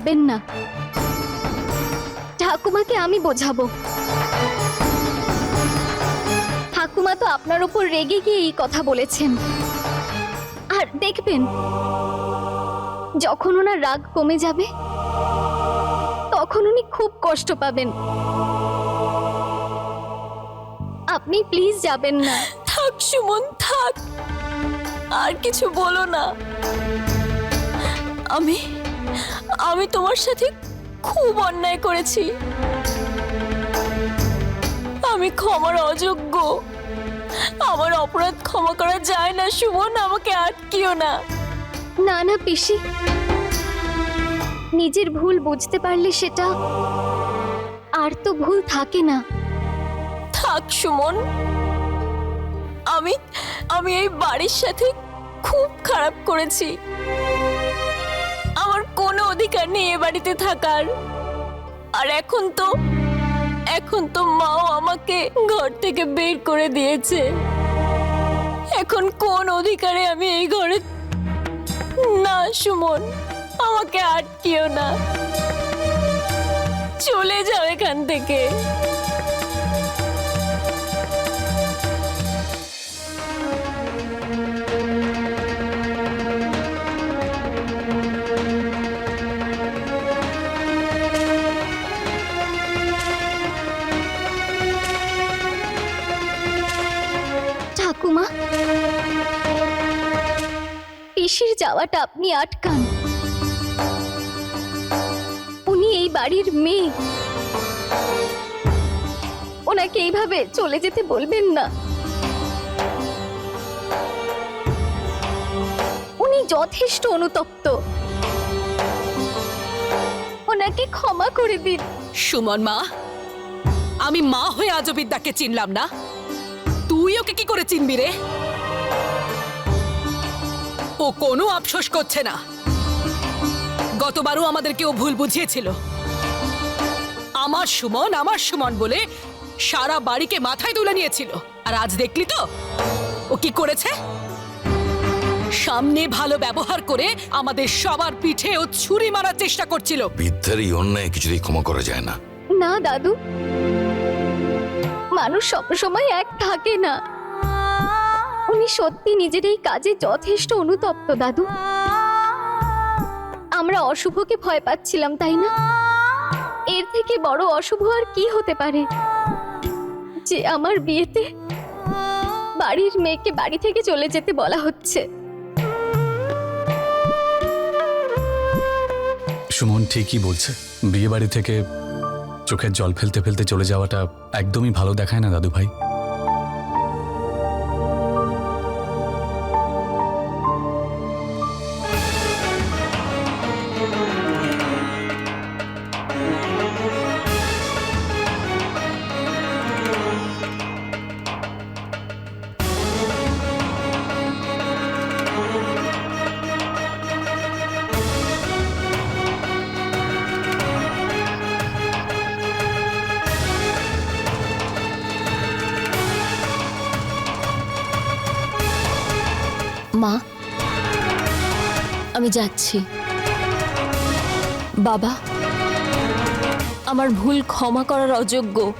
যাবেন না। ঠাকুমাকে আমি বোঝাবো। ঠাকুমা তো আপনার উপর রেগে গিয়ে এই কথা বলেছেন। আর দেখবেন, যখন ওনার রাগ কমে যাবে, তখন উনি খুব কষ্ট পাবেন। আপনি প্লিজ যাবেন না। থাক, সুমন, থাক। আর কিছু বলো না। আমি আমি তোমার সাথে খুব অন্যায় করেছি। আমি ক্ষমার অযোগ্য। আমার অপরাধ ক্ষমা করা যায় না সুমন আমাকে আটকিও না। না না পিসি। নিজের ভুল বুঝতে পারলে সেটা আর তো ভুল থাকে না। থাক সুমন। আমি আমি এই বাড়ির সাথে খুব খারাপ করেছি। অধিকার নেই এ বাড়িতে থাকার। আর এখন তো এখন তো মাও আমাকে ঘর থেকে বের করে দিয়েছে। এখন কোন অধিকারে আমি এই ঘরে না, সুমন, আমাকে আটকিও না। চলে যাও এখান থেকে। পিসির যাওয়াটা আপনি আটকান। উনি এই বাড়ির মেয়ে। ওনাকে এইভাবে চলে যেতে বলবেন না। উনি যথেষ্ট অনুতপ্ত। ওনাকে ক্ষমা করে দিন। সুমন মা, আমি মা হয়ে আজও বিদ্যাকে চিনলাম না। তুই ওকে কি করে চিনবি রে? ও কোনো আফসোস করছে না। গতবারও আমাদেরকে ও ভুল বুঝিয়েছিল। আমার সুমন আমার সুমন বলে সারা বাড়িকে মাথায় তুলে নিয়েছিল। আর আজ দেখলি তো ও কি করেছে? সামনে ভালো ব্যবহার করে আমাদের সবার পিঠে ও ছুরি মারার চেষ্টা করছিল। বিদ্যার এই অন্যায় কিছুতেই ক্ষমা করা যায় না। না দাদু। মানুষ সবসময় এক থাকে না। উনি সত্যি নিজের এই কাজে যথেষ্ট অনুতপ্ত, দাদু। আমরা অশুভকে ভয় পাচ্ছিলাম, তাই না? এর থেকে বড় অশুভ আর কি হতে পারে? যে আমার বিয়েতে বাড়ির মেয়েকে বাড়ি থেকে চলে যেতে বলা হচ্ছে। সুমন ঠিকই বলছে। বিয়ে বাড়ি থেকে চোখের জল ফেলতে ফেলতে চলে যাওয়াটা একদমই ভালো দেখায় না দাদু ভাই মা, আমি যাচ্ছি। বাবা, আমার ভুল ক্ষমা করার অযোগ্য।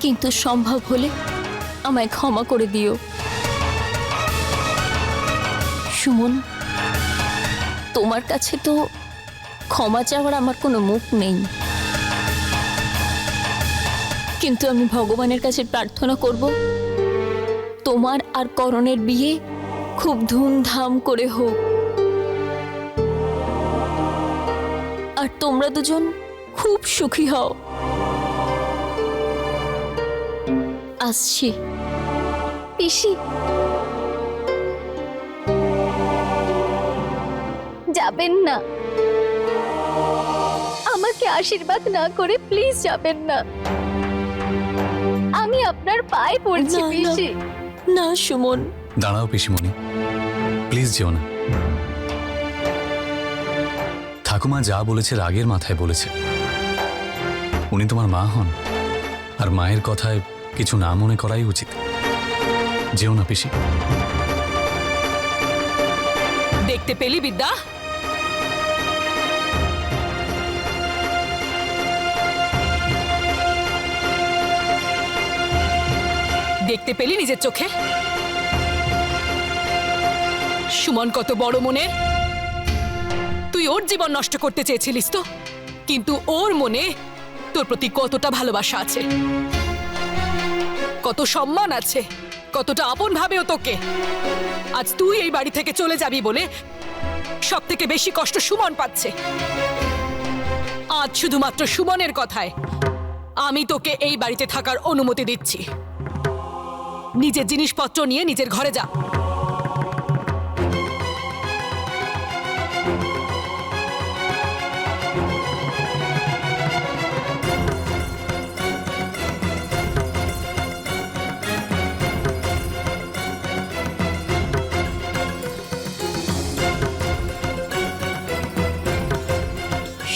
কিন্তু সম্ভব হলে আমায় ক্ষমা করে দিও। সুমন, তোমার কাছে তো ক্ষমা চাওয়ার আমার কোনো মুখ নেই। কিন্তু আমি ভগবানের কাছে প্রার্থনা করব, তোমার আর করণের বিয়ে খুব ধুমধাম করে হোক। আর তোমরা দুজন খুব সুখী হও। আসছি। পিসি। যাবেন না। আমাকে আশীর্বাদ না করে প্লিজ যাবেন না। আমি আপনার পায়ে পড়ছি। পিসি। না সুমন। দাঁড়াও পিসিমণি। প্লিজ যেও না। ঠাকুমা যা বলেছে রাগের মাথায় বলেছে। উনি তোমার মা হন, আর মায়ের কথায় কিছু না মনে করাই উচিত। যেও না পিসি। দেখতে পেলি বিদ্যা? দেখতে পেলি নিজের চোখে? সুমন, কত বড় মনের? তুই ওর জীবন নষ্ট করতে চেয়েছিলিস তো? কিন্তু ওর মনে তোর প্রতি কতটা ভালোবাসা আছে? কত সম্মান আছে? কতটা আপন ভাবেও তোকে? আজ তুই এই বাড়ি থেকে চলে যাবি বলে সব থেকে বেশি কষ্ট সুমন পাচ্ছে। আজ শুধুমাত্র সুমনের কথায় আমি তোকে এই বাড়িতে থাকার অনুমতি দিচ্ছি। নিজের জিনিসপত্র নিয়ে নিজের ঘরে যা।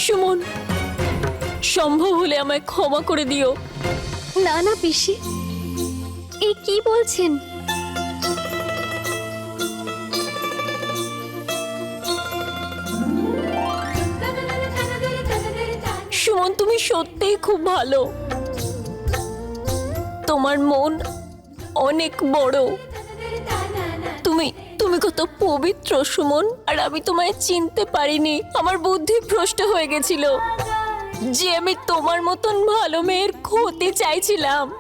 সুমন সম্ভব হলে আমায় ক্ষমা করে দিও। না না পিসি। এ কি বলছেন? সুমন তুমি সত্যিই খুব ভালো। তোমার মন অনেক বড়। তুমি কত পবিত্র সুমন। আর আমি তোমায় চিনতে পারিনি। আমার বুদ্ধি ভ্রষ্ট হয়ে গেছিল। যে আমি তোমার মতন ভালো মেয়ের ক্ষতি চাইছিলাম।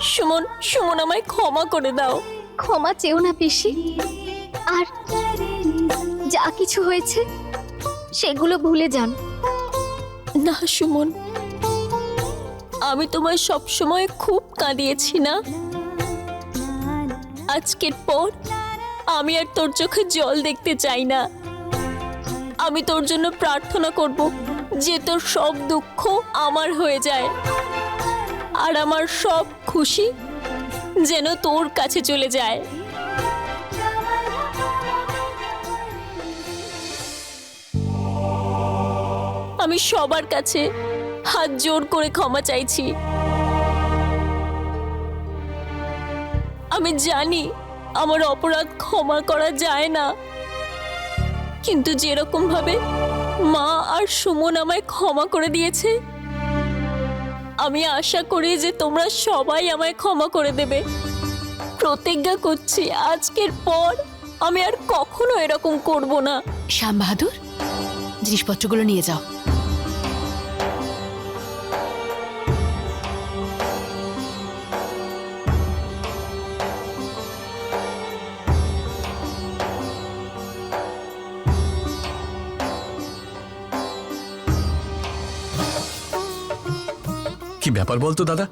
সুমন সুমন আমায় ক্ষমা করে দাও। ক্ষমা চেও না পিসি। আর যা কিছু হয়েছে সেগুলো ভুলে যান। না সুমন। আমি তোমায় সবসময় খুব কাঁদিয়েছি না? আজকের পর আমি আর তোর চোখে জল দেখতে চাই না। আমি তোর জন্য প্রার্থনা করব যে তোর সব দুঃখ আমার হয়ে যায় আর আমার সব খুশি যেন তোর কাছে চলে যায়। আমি সবার কাছে হাত জোর করে ক্ষমা চাইছি। আমি জানি আমার অপরাধ ক্ষমা করা যায় না। কিন্তু যেরকম ভাবে মা আর সুমন আমায় ক্ষমা করে দিয়েছে, আমি আশা করি যে তোমরা সবাই আমায় ক্ষমা করে দেবে। প্রতিজ্ঞা করছি আজকের পর আমি আর কখনো এরকম করব না। শ্যাম বাহাদুর জিনিসপত্রগুলো নিয়ে যাও। ব্যাপার বলতো, দাদা,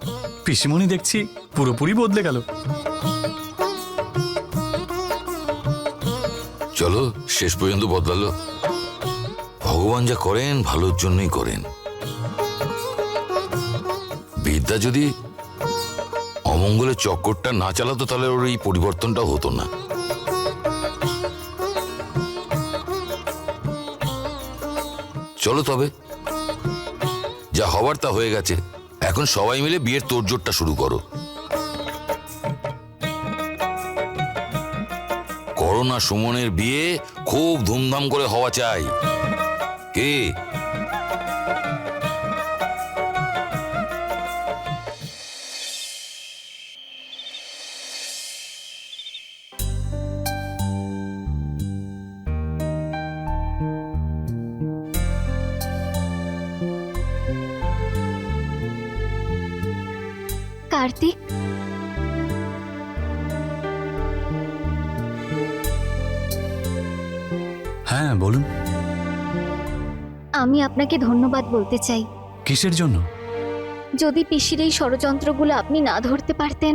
পিসিমণি দেখছি পুরোপুরি বদলে গেল। চলো, শেষ পর্যন্ত বদলালো। ভগবান যা করেন, ভালোর জন্যই করেন। বিদ্যা যদি অমঙ্গলের চক্করটা না চালাতো, তাহলে ওর এই পরিবর্তনটা হতো না। চলো তবে, যা হবার তা হয়ে গেছে। এখন সবাই মিলে বিয়ের তোড়জোড়টা শুরু করো। করোনা সুমনের বিয়ে খুব ধুমধাম করে হওয়া চাই। কে? কার্তিক হ্যাঁ বলুন। আমি আপনাকে ধন্যবাদ বলতে চাই। কিসের জন্য? যদি পিসির এই ষড়যন্ত্রগুলো আপনি না ধরতে পারতেন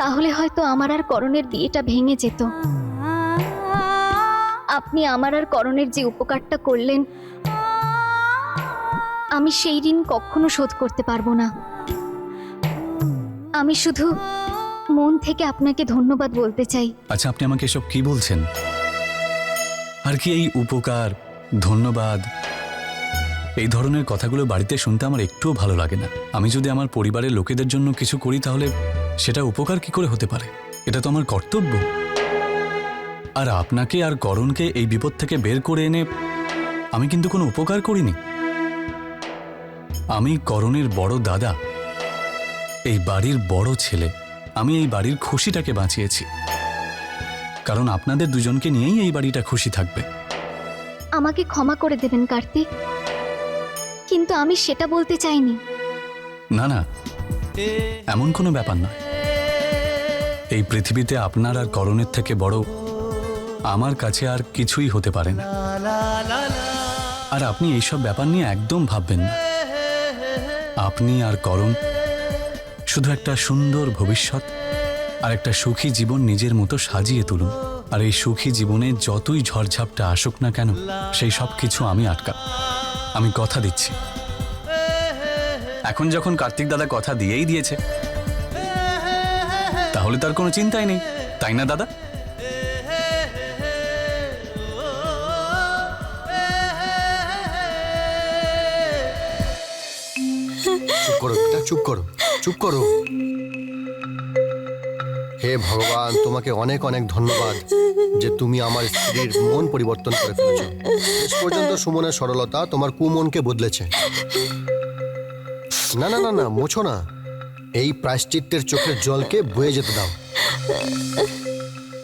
তাহলে হয়তো আমার আর করণের বিয়েটা ভেঙে যেত। আপনি আমার আর করণের যে উপকারটা করলেন আমি সেই ঋণ কখনো শোধ করতে পারব না। আমি শুধু মন থেকে আপনাকে ধন্যবাদ বলতে চাই। আচ্ছা আপনি আমাকে এসব কি বলছেন? আর কি এই উপকার, ধন্যবাদ? এই ধরনের কথাগুলো বাড়িতে শুনতে আমার একটুও ভালো লাগে না। আমি যদি আমার পরিবারের লোকেদের জন্য কিছু করি, তাহলে সেটা উপকার কি করে হতে পারে? এটা তো আমার কর্তব্য। আর আপনাকে আর করণকে এই বিপদ থেকে বের করে এনে আমি কিন্তু কোনো উপকার করিনি। আমি করণের বড় দাদা। এই বাড়ির বড় ছেলে। আমি এই বাড়ির খুশিটাকে বাঁচিয়েছি। কারণ আপনাদের দুজনকে নিয়েই এই বাড়িটা খুশি থাকবে। আমাকে ক্ষমা করে দেবেন কার্তিক। কিন্তু আমি সেটা বলতে চাইনি। না না। এমন কোনো ব্যাপার নয় এই পৃথিবীতে আপনার আর করণের থেকে বড় আমার কাছে আর কিছুই হতে পারে না। আর আপনি এইসব ব্যাপার নিয়ে একদম ভাববেন না। আপনি আর করণ শুধু একটা সুন্দর ভবিষ্যৎ আর একটা সুখী জীবন নিজের মতো সাজিয়ে তুলুন। আর এই সুখী জীবনে যতই ঝড়ঝাপটা আসুক না কেন, সেই সব কিছু আমি আটকা আমি কথা দিচ্ছি। এখন যখন কার্তিক দাদা কথা দিয়েই দিয়েছে, তাহলে তার কোনো চিন্তাই নেই, তাই না দাদা? চুপ করো চুপ করো। হে ভগবান, তোমাকে অনেক অনেক ধন্যবাদ যে তুমি আমার স্ত্রীর মন পরিবর্তন করে ফেলেছো। শেষ পর্যন্ত সুমনের সরলতা তোমার কুমনকে বদলেছে। না না না না, মোছো না। এই প্রায়শ্চিত্তের চোখের জলকে বয়ে যেতে দাও।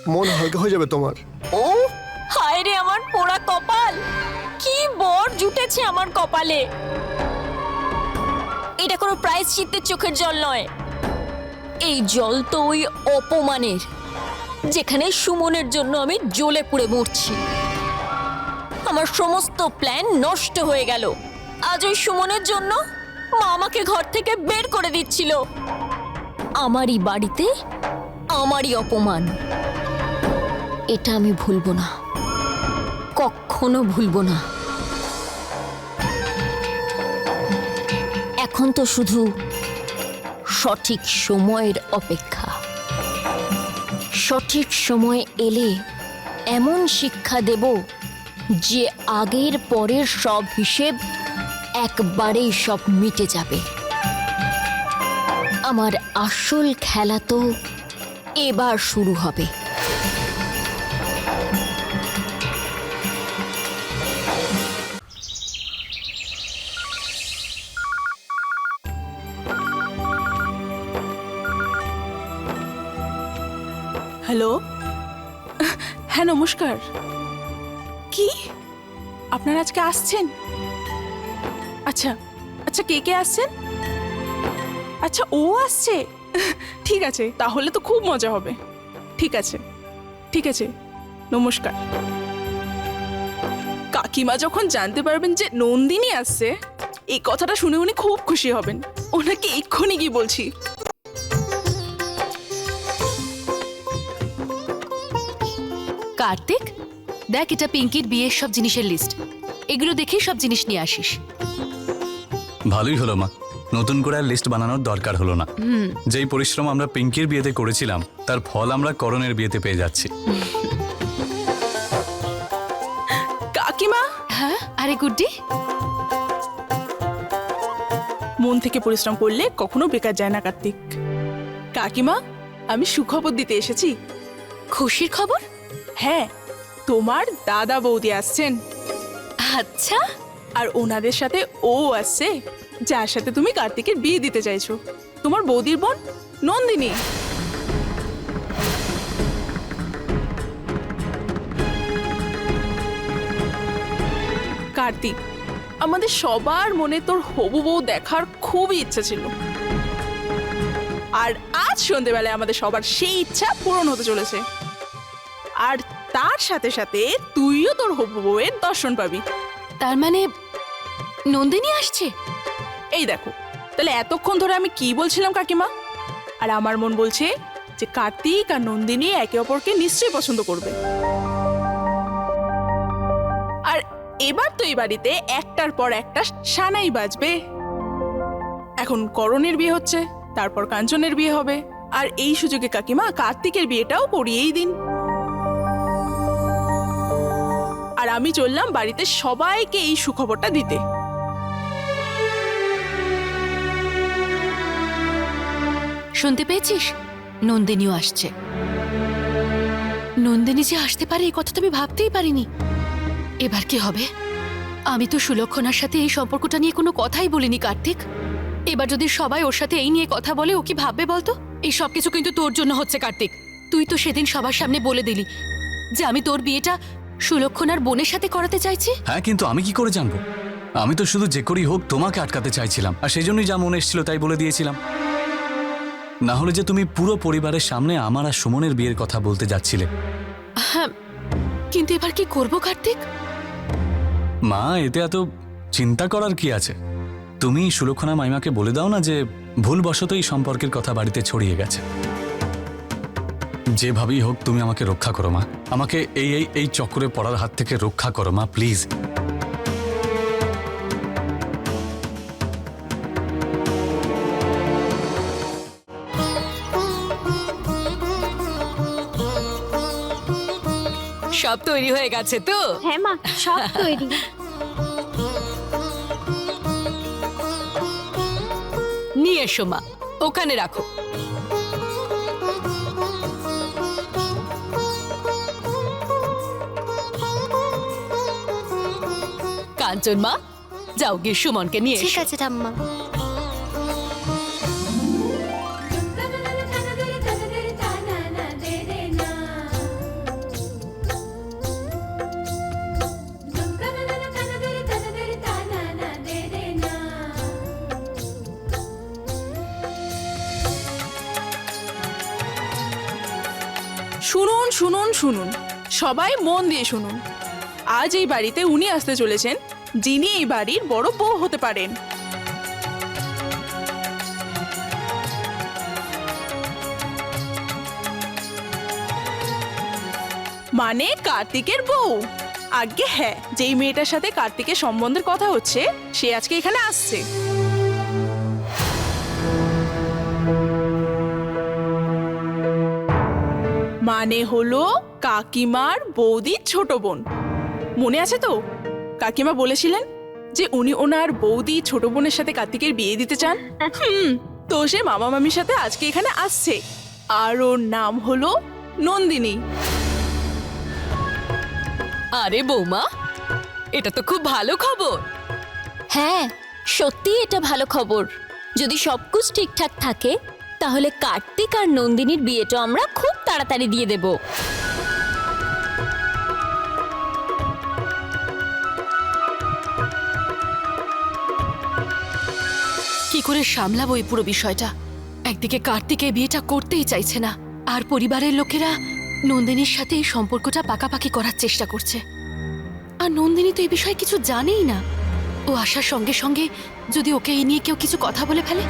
মন হালকা হয়ে যাবে তোমার। ও? হায় রে আমার পোড়া কপাল! কি বর জুটেছে আমার কপালে! এটা কোনো প্রাইজ চিত্তের চোখের জল নয়। এই জল তো ওই অপমানের, যেখানে সুমনের জন্য আমি জ্বলে পুড়ে মরছি। আমার সমস্ত প্ল্যান নষ্ট হয়ে গেল। আজ ওই সুমনের জন্য মা আমাকে ঘর থেকে বের করে দিচ্ছিল। আমারই বাড়িতে, আমারই অপমান। এটা আমি ভুলবো না। কখনো ভুলবো না। এখন তো শুধু সঠিক সময়ের অপেক্ষা। সঠিক সময় এলে এমন শিক্ষা দেব যে আগের পরের সব হিসেব একবারেই সব মিটে যাবে। আমার আসল খেলা তো এবার শুরু হবে। হ্যাঁ নমস্কার। কি? আপনারা আজকে আসছেন? আচ্ছা আচ্ছা কে কে আসছেন? আচ্ছা ও আসছে? ঠিক আছে, তাহলে তো খুব মজা হবে। ঠিক আছে ঠিক আছে, নমস্কার। কাকিমা যখন জানতে পারবেন যে নন্দিনী আসছে, এই কথাটা শুনে উনি খুব খুশি হবেন। ওনাকে এক্ষুনি কি বলছি। কার্তিক? দেখ এটা পিঙ্কির বিয়ের সব জিনিসের লিস্ট এগুলো দেখেই সব জিনিস নিয়ে আসিস। ভালোই হলো মা। নতুন করে আর লিস্ট বানানোর দরকার হলো না। যেই পরিশ্রম আমরা পিঙ্কির বিয়েতে করেছিলাম তার ফল আমরা করণের বিয়েতে পেয়ে যাচ্ছি। কাকিমা? হ্যাঁ আরে গুড্ডি। মন থেকে পরিশ্রম করলে কখনো বেকার যায় না কার্তিক। কাকিমা আমি সুখবর দিতে এসেছি। খুশির খবর? হ্যাঁ তোমার দাদা বৌদি আসছেন। আচ্ছা। আর ওনাদের সাথে ও আসছে যার সাথে তুমি কার্তিকের বিয়ে দিতে চাইছো। তোমার বৌদির বোন নন্দিনী। কার্তিক আমাদের সবার মনে তোর হবু বউ দেখার খুবই ইচ্ছা ছিল। আর আজ সন্ধেবেলায় আমাদের সবার সেই ইচ্ছা পূরণ হতে চলেছে। আর তার সাথে সাথে তুইও তোর হবু বউয়ের দর্শন পাবি। তার মানে নন্দিনী আসছে? এই দেখো তাহলে এতক্ষণ ধরে আমি কি বলছিলাম কাকিমা? আর আমার মন বলছে যে কার্তিক আর নন্দিনী একে অপরকে নিশ্চয়ই পছন্দ করবে। আর এবার তো এই বাড়িতে একটার পর একটা সানাই বাজবে। এখন করণের বিয়ে হচ্ছে তারপর কাঞ্চনের বিয়ে হবে। আর এই সুযোগে কাকিমা কার্তিকের বিয়েটাও পড়িয়েই দিন। আর আমি চললাম বাড়িতে সবাইকে এই সুখবরটা দিতে। শুনতে পেয়েছিস? নন্দিনীও আসছে। নন্দিনী যে আসতে পারে এই কথা তো আমি ভাবতেই পারিনি। এবার কি হবে? আমি তো সুলক্ষণার সাথে এই সম্পর্কটা নিয়ে কোনো কথাই বলিনি, কার্তিক। এবার যদি সবাই ওর সাথে এই নিয়ে কথা বলে, ও কি ভাববে বলতো? এই সব কিছু কিন্তু তোর জন্য হচ্ছে, কার্তিক। তুই তো সেদিন সবার সামনে বলে দিলি যে আমি তোর বিয়েটা সুলক্ষণার বোনের সাথে করাতে চাইছি? হ্যাঁ কিন্তু আমি কি করে জানব? আমি তো শুধু যে করেই হোক তোমাকে আটকাতে চাইছিলাম আর সেই জন্যই যা মনে এসেছিল তাই বলে দিয়েছিলাম। না হলে যে তুমি পুরো পরিবারের সামনে আমার আর সুমনের বিয়ের কথা বলতে যাচ্ছিলে। হ্যাঁ কিন্তু এবার কি করব কার্তিক? মা এতে এত চিন্তা করার কি আছে? তুমি সুলক্ষণা মাইমাকে বলে দাও না যে ভুলবশত এই সম্পর্কের কথা বাড়িতে ছড়িয়ে গেছে। যেভাবেই হোক তুমি আমাকে রক্ষা করো মা। আমাকে এই এই এই চক্রে পড়ার হাত থেকে রক্ষা করো মা প্লিজ। সব তৈরি হয়ে গেছে তো? হ্যাঁ মা সব তৈরি। নিয়ে এসো মা ওখানে রাখো। কাঞ্চন মা। যাও গিয়ে সুমনকে নিয়ে ঠিক এসো। আছে ঠাম্মা। শুনুন শুনুন শুনুন। সবাই মন দিয়ে শুনুন। আজ এই বাড়িতে উনি আসতে চলেছেন যিনি এই বাড়ির বড় বউ হতে পারেন। মানে কার্তিকের বউ? আগে হ্যাঁ যেই মেয়েটার সাথে কার্তিকের সম্বন্ধের কথা হচ্ছে, সে আজকে এখানে আসছে। মানে হলো কাকিমার বৌদির ছোট বোন। মনে আছে তো? কাকিমা বলেছিলেন যে উনি ওনার বৌদি ছোট বোনের সাথে কার্তিকের বিয়ে দিতে চান? হুম তো সে মামা মামির সাথে আজকে এখানে আসছে। আর ওর নাম হলো নন্দিনী। আরে বৌমা এটা তো খুব ভালো খবর। হ্যাঁ সত্যি এটা ভালো খবর। যদি সবকুছ ঠিকঠাক থাকে তাহলে কার্তিক আর নন্দিনীর বিয়েটা আমরা খুব তাড়াতাড়ি দিয়ে দেব। করে সামলাবো এই পুরো বিষয়টা। একদিকে কার্তিকের বিয়েটা করতেই চাইছে না, আর পরিবারের লোকেরা নন্দিনীর সাথে এই সম্পর্কটা পাকাপাকি করার চেষ্টা করছে। আর নন্দিনী তো এই বিষয়ে কিছু জানেই না। ও আসার সঙ্গে সঙ্গে যদি ওকে এই নিয়ে কেউ কিছু কথা বলে ফেলে